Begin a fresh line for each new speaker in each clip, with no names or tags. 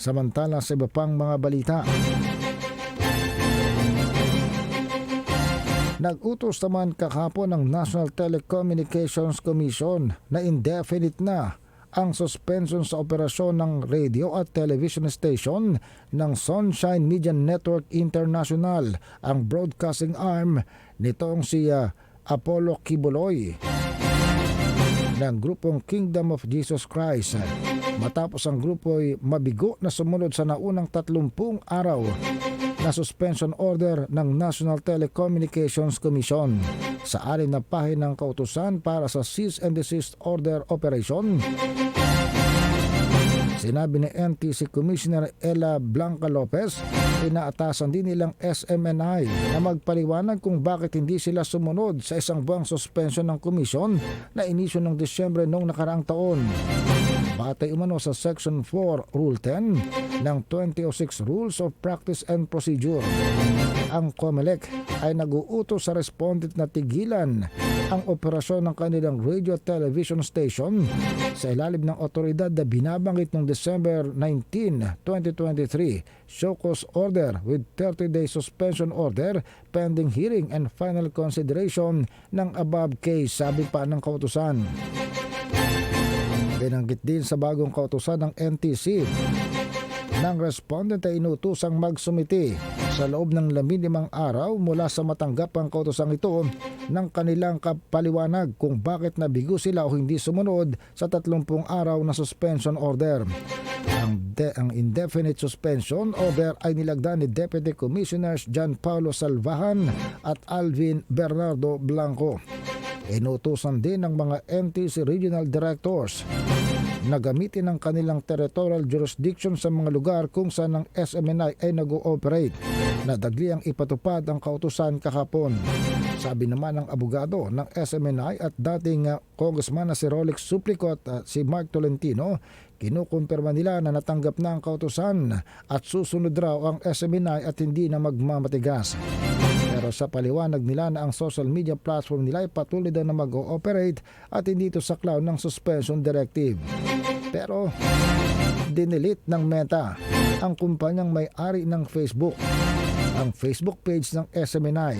Samantala sa iba pang mga balita. Nag-utos naman kahapon ng National Telecommunications Commission na indefinite na ang suspension sa operasyon ng radio at television station ng Sunshine Media Network International, ang broadcasting arm nitong si uh, Apollo Kibuloy ng grupong Kingdom of Jesus Christ. Matapos ang grupo ay mabigo na sumunod sa naunang 30 araw na suspension order ng National Telecommunications Commission sa alin na pahin ng kautusan para sa cease and desist order operation Sinabi ni NTC Commissioner Ella Blanca Lopez, inaatasan din nilang SMNI na magpaliwanag kung bakit hindi sila sumunod sa isang buwang suspension ng komisyon na inisyo ng Disyembre noong nakaraang taon. Batay umano sa Section 4, Rule 10 ng 2006 Rules of Practice and Procedure. Ang COMELEC ay nag-uutos sa respondent na tigilan ang operasyon ng kanilang radio television station sa ilalim ng otoridad na binabanggit noong December 19, 2023, show cause order with 30-day suspension order pending hearing and final consideration ng above case, sabi pa ng kautusan. Binanggit din sa bagong kautusan ng NTC ng respondent ay inutusang magsumiti sa loob ng labinlimang araw mula sa matanggap ang kautosang ito ng kanilang kapaliwanag kung bakit nabigo sila o hindi sumunod sa 30 araw na suspension order. Ang, de- ang indefinite suspension order ay nilagda ni Deputy Commissioners John Paulo Salvahan at Alvin Bernardo Blanco. Inutusan din ng mga NTC Regional Directors na gamitin ang kanilang territorial jurisdiction sa mga lugar kung saan ang SMNI ay nag-ooperate na dagli ang ipatupad ang kautusan kahapon. Sabi naman ng abogado ng SMNI at dating uh, congressman na si Rolex Suplico at si Mark Tolentino, kinukumpirma nila na natanggap na ang kautusan at susunod raw ang SMNI at hindi na magmamatigas. Pero sa paliwanag nila na ang social media platform nila ay patuloy na mag-ooperate at hindi ito saklaw ng suspension directive. Pero dinilit ng Meta ang kumpanyang may-ari ng Facebook ang Facebook page ng SMNI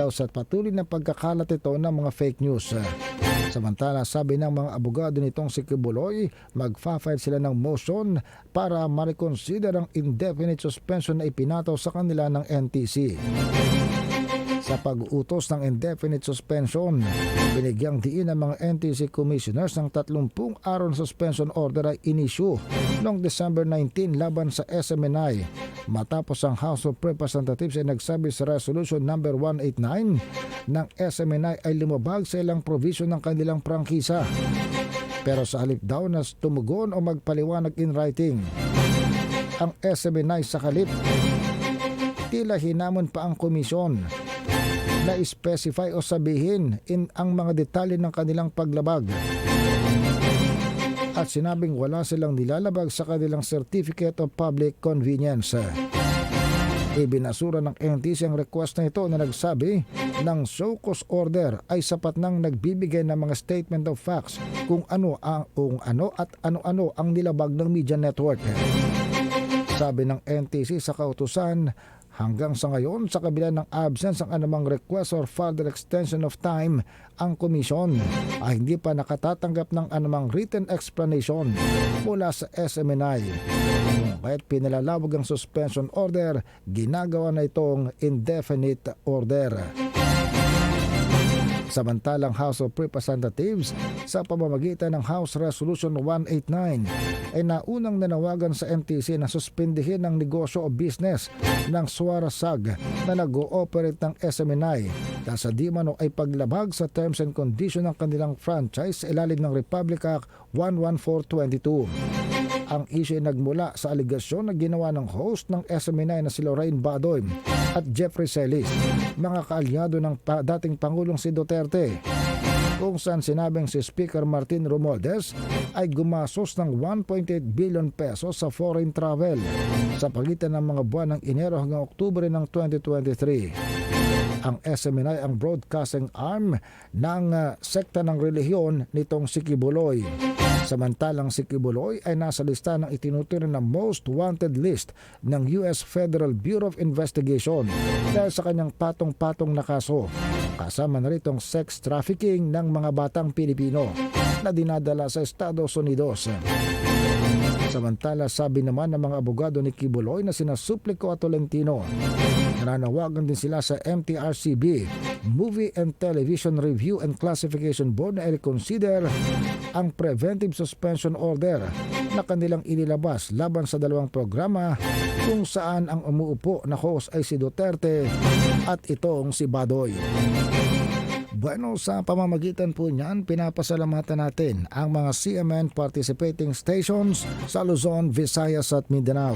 daw sa patuloy na pagkakalat ito ng mga fake news. Samantala, sabi ng mga abogado nitong si Kibuloy, magfa-file sila ng motion para ma-reconsider ang indefinite suspension na ipinataw sa kanila ng NTC. Sa pag-utos ng indefinite suspension, binigyang diin ng mga NTC commissioners ng 30 araw suspension order ay inisyu noong December 19 laban sa SMNI matapos ang House of Representatives ay nagsabi sa Resolution number 189 ng SMNI ay lumabag sa ilang provision ng kanilang prangkisa. Pero sa halip daw na tumugon o magpaliwanag in writing, ang SMNI sa kalip tila hinamon pa ang komisyon na specify o sabihin in ang mga detalye ng kanilang paglabag. At sinabing wala silang nilalabag sa kanilang Certificate of Public Convenience. Ibinasura ng NTC ang request na ito na nagsabi ng cause order ay sapat nang nagbibigay ng mga statement of facts kung ano ang kung ano at ano-ano ang nilabag ng media network. Sabi ng NTC sa kautusan, Hanggang sa ngayon, sa kabila ng absence ng anumang request or further extension of time, ang komisyon ay hindi pa nakatatanggap ng anumang written explanation mula sa SMNI. Kahit pinalalawag ang suspension order, ginagawa na itong indefinite order. Samantalang House of Representatives sa pamamagitan ng House Resolution 189 ay naunang nanawagan sa NTC na suspindihin ang negosyo o business ng Suarasag na nag-ooperate ng SMNI dahil sa di mano ay paglabag sa terms and condition ng kanilang franchise sa ilalim ng Republic Act 11422. Ang issue ay nagmula sa aligasyon na ginawa ng host ng SMNI na si Lorraine Badoy at Jeffrey Celis, mga kaalyado ng pa- dating Pangulong si Duterte kung saan sinabing si Speaker Martin Romualdez ay gumasos ng 1.8 billion pesos sa foreign travel sa pagitan ng mga buwan ng Enero hanggang Oktubre ng 2023. Ang SMNI ang broadcasting arm ng uh, sekta ng relihiyon nitong si Kibuloy. Samantalang si Kibuloy ay nasa lista ng itinuturing na most wanted list ng US Federal Bureau of Investigation dahil sa kanyang patong-patong na kaso. Kasama na rito ang sex trafficking ng mga batang Pilipino na dinadala sa Estados Unidos. Samantala, sabi naman ng mga abogado ni Kibuloy na sina Suplico at Tolentino, nananawagan din sila sa MTRCB, Movie and Television Review and Classification Board na i-reconsider ang preventive suspension order na kanilang inilabas laban sa dalawang programa kung saan ang umuupo na host ay si Duterte at itong si Badoy. Bueno, sa pamamagitan po niyan, pinapasalamatan natin ang mga CMN participating stations sa Luzon, Visayas at Mindanao.